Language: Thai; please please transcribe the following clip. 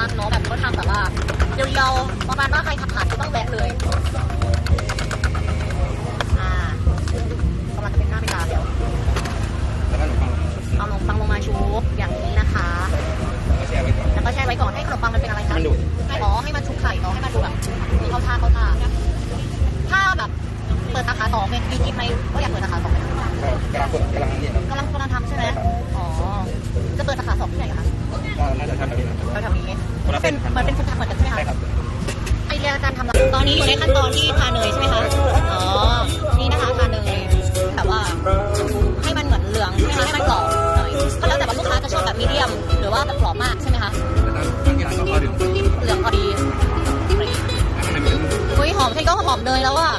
านเนาะแบบก็ทำแบบว่าเรียวๆประมาณว่าใครขับผ่านก็ต้องแวะเลยอ่ากำลังจะเป็นหน้าเป็นตาแล้วแล้วก็ขนมปังเอาขนมปังลงมาชุบอย่างนี้นะคะแล้วก็แช่ไว้ก่อนแล้วก็แช่ไว้ก่อนให้ขนมปังมันเป็นอะไรคะมันดูดให้อ๋อให้มันชุบไข่เนาะให้มันดูแบบมีเข้าท่าเข้าท่าถ้าแบบเปิดสาขาสองเนี่ยมีคิดไหมว่าอยากเปิดสาขาสองไหม ก็น่าจะทำแบบนี้ครับแถวนี้เป็นมันเป็นสุตทางเหมืใช่ไหมคะ ใช่รับ ไอเดียการทำร้านตอนนี้อยู่ในขั้นตอนที่ทาเนยใช่ไหมคะ อ๋อ นี่นะคะทาเนยแบบว่าให้มันเหมือนเหลืองใช่ไหมคะให้มันกรอบหน่อย ก็แล้วแต่ว่าลูกค้าจะชอบแบบมีเดียม หรือว่าแบบกรอบมากใช่ไหมคะ เหลืองพอดี อุ้ยหอมใช่ก็หอมเนยแล้วอะ